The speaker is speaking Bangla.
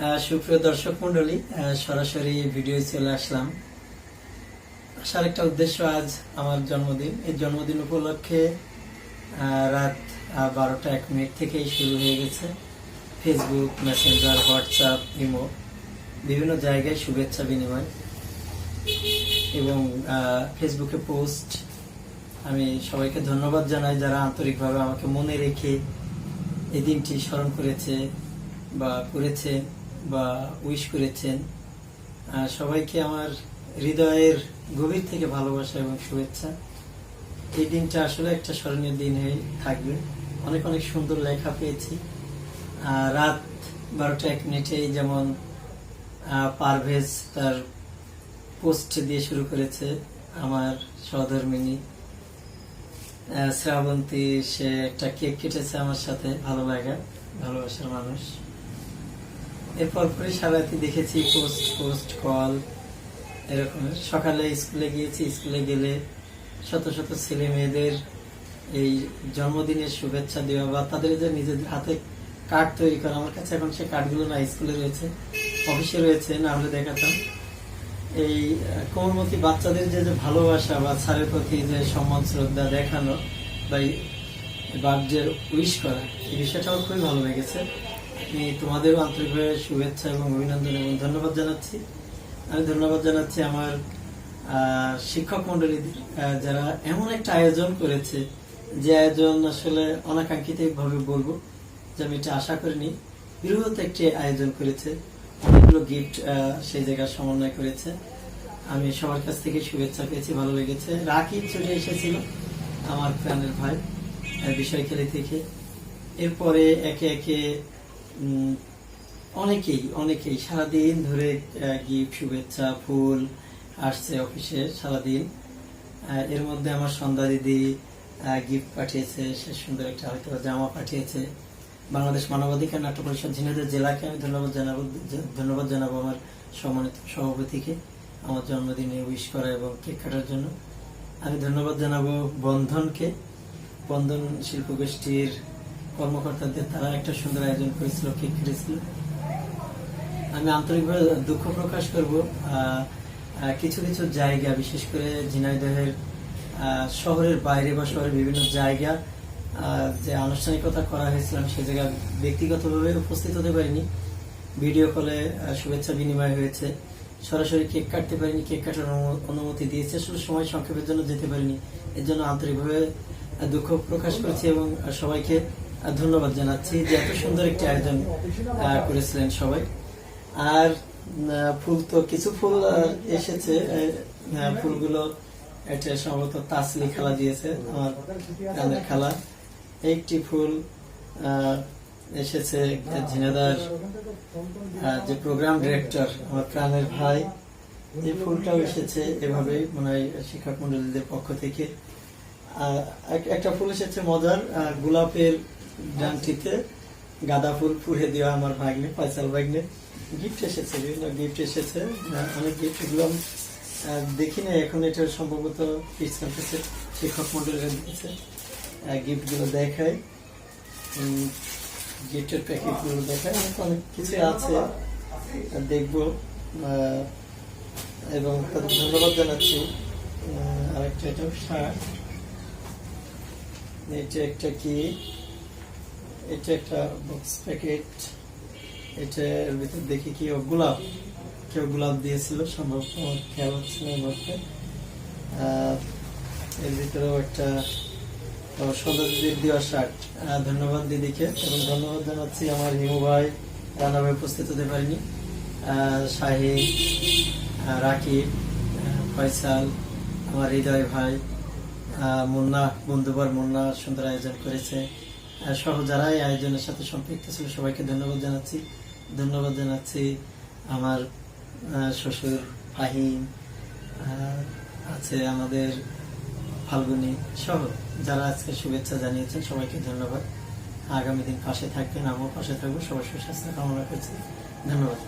সুপ্রিয় দর্শক মন্ডলী সরাসরি ভিডিও চলে আসলাম। আসার একটা উদ্দেশ্য আজ আমার জন্মদিন। এই জন্মদিন উপলক্ষে রাত বারোটা এক মিনিট থেকেই শুরু হয়ে গেছে। ফেসবুক মেসেঞ্জার হোয়াটসঅ্যাপ ইমো বিভিন্ন জায়গায় শুভেচ্ছা বিনিময়। এবং ফেসবুকে পোস্ট আমি সবাইকে ধন্যবাদ জানাই যারা আন্তরিকভাবে আমাকে মনে রেখে এই দিনটি স্মরণ করেছে বা করেছে। বা উইশ করেছেন সবাইকে আমার হৃদয়ের গভীর থেকে ভালোবাসা এবং শুভেচ্ছা। এই দিনটা আসলে একটা স্মরণীয় দিন হয়ে থাকবে। অনেক অনেক সুন্দর লেখা পেয়েছি। রাত বারোটা এক মিনিটেই যেমন পারভেজ তার পোস্ট দিয়ে শুরু করেছে আমার সহধর্মিনী। শ্রাবন্তী, সে একটা কেক কেটেছে আমার সাথে, ভালো লাগা, ভালোবাসার মানুষ। এরপর পরে সারাতি দেখেছি পোস্ট পোস্ট কল এরকম। সকালে স্কুলে গিয়েছি, স্কুলে গেলে শত শত ছেলে মেয়েদের এই জন্মদিনের শুভেচ্ছা দেওয়া বা তাদের যে নিজেদের হাতে কার্ড তৈরি করা, আমার কাছে এখন সে কার্ডগুলো না, স্কুলে রয়েছে অফিসে রয়েছে, না হলে দেখাতাম। এই কোমলমতি বাচ্চাদের যে যে ভালোবাসা বা স্যারের প্রতি যে সম্মান, শ্রদ্ধা দেখানো বা বার্থডে উইশ করা, এই বিষয়টা আমার খুবই ভালো লেগেছে। আমি তোমাদেরও আন্তরিকভাবে শুভেচ্ছা এবং অভিনন্দন এবং ধন্যবাদ জানাচ্ছি। আমি ধন্যবাদ জানাচ্ছি আমার শিক্ষক মন্ডলী যারা এমন একটা আয়োজন করেছে যে আয়োজন আসলে অনাকাঙ্ক্ষিত ভাবে বলব যে আমি এটা আশা করিনি। বৃহৎ একটি আয়োজন করেছে অনেকগুলো গিফট সেই জায়গায় সমন্বয় করেছে। আমি সবার কাছ থেকে শুভেচ্ছা পেয়েছি ভালো লেগেছে। রাকিব চলে এসেছিল আমার প্রাণের ভাই আহ, বিষয়খালী থেকে। এরপরে একে একে অনেকেই অনেকেই সারাদিন ধরে গিফট শুভেচ্ছা, ফুল আসছে অফিসে সারাদিন। এর মধ্যে আমার সন্ধ্যা দিদি গিফট পাঠিয়েছে, সে সুন্দর একটা হয়তো জামা পাঠিয়েছে। বাংলাদেশ মানবাধিকার নাট্য পরিষদ ঝিনাইদহ জেলাকে আমি ধন্যবাদ জানাব ধন্যবাদ জানাব আমার সম্মানিত সভাপতিকে আমার জন্মদিনে উইশ করা এবং কেক কাটার জন্য। আমি ধন্যবাদ জানাব বন্ধনকে। বন্ধন শিল্প গোষ্ঠীর কর্মকর্তাদের তারা একটা সুন্দর আয়োজন করেছিল, কেক কেটেছিল আমি আন্তরিকভাবে দুঃখ প্রকাশ করব। কিছু কিছু জায়গা, বিশেষ করে ঝিনাইদহের শহরের বাইরে বা শহরের বিভিন্ন জায়গা যে আনুষ্ঠানিকতা করা হয়েছিল, আমি সে জায়গায় ব্যক্তিগতভাবে উপস্থিত হতে পারিনি। ভিডিও কলে শুভেচ্ছা বিনিময় হয়েছে। সরাসরি কেক কাটতে পারিনি, কেক কাটার অনুমতি দিয়েছে। আসলে সময় সংক্ষেপের জন্য যেতে পারিনি। এর জন্য আন্তরিকভাবে দুঃখ প্রকাশ করছি এবং সবাইকে ধন্যবাদ জানাচ্ছি যে এত সুন্দর একটি আয়োজন করেছিলেন সবাই। আর ফুল তো কিছু ফুল এসেছে ফুলগুলো এটা সম্ভবত তাসলি খেলা দিয়েছে, আমার গানের খেলা। একটি ফুল এসেছে ঝিনাদার যে প্রোগ্রাম ডিরেক্টর আমার প্রাণের ভাই। এই ফুলটাও এসেছে এভাবেই মনে হয় শিক্ষক মন্ডলীদের পক্ষ থেকে। একটা ফুল এসেছে মজার গোলাপের ডানটিতে গাঁদা ফুল ফুলে দেওয়া আমার ভাগ্নে ফয়সাল ভাগ্নে। গিফট এসেছে বিভিন্ন গিফট এসেছে। আহ, অনেক গিফট এগুলো আমি, দেখি না এখন এটা সম্ভবত শিক্ষক মন্ডলীরা দিয়েছে। গিফটগুলো দেখায়। গিফটের প্যাকেটগুলো দেখায়। অনেক অনেক কিছু আছে। দেখব এবং তাদের ধন্যবাদ জানাচ্ছি। আরেকটা এটা শার্ট। এটা একটা কি? এটা একটা বক্স প্যাকেট এটার ভিতর দেখি কি? গোলাপ। কেউ গোলাপ দিয়েছিল সম্ভব আমার খেয়াল হচ্ছে না এই মুহূর্তে আহ, এর ভিতরেও একটা দিদির দেওয়া শার্ট। ধন্যবাদ দিদিকে। এবং ধন্যবাদ জানাচ্ছি আমার হিমু ভাই ভাই উপস্থিত হতে পারিনি। শাহিন রাকিব ফয়সাল আমার হৃদয় ভাই মুন্না, বন্ধুবার মুন্না সুন্দর আয়োজন করেছে। সহ যারা এই আয়োজনের সাথে সম্পৃক্ত ছিল, সবাইকে ধন্যবাদ জানাচ্ছি। ধন্যবাদ জানাচ্ছি আমার শ্বশুর ফাহিম আছে আমাদের ফাল্গুনি সহ যারা আজকে শুভেচ্ছা জানিয়েছেন, সবাইকে ধন্যবাদ। আগামী দিন পাশে থাকবেন, আমিও পাশে থাকব। সবাই সুস্বাস্থ্য কামনা করছি। ধন্যবাদ।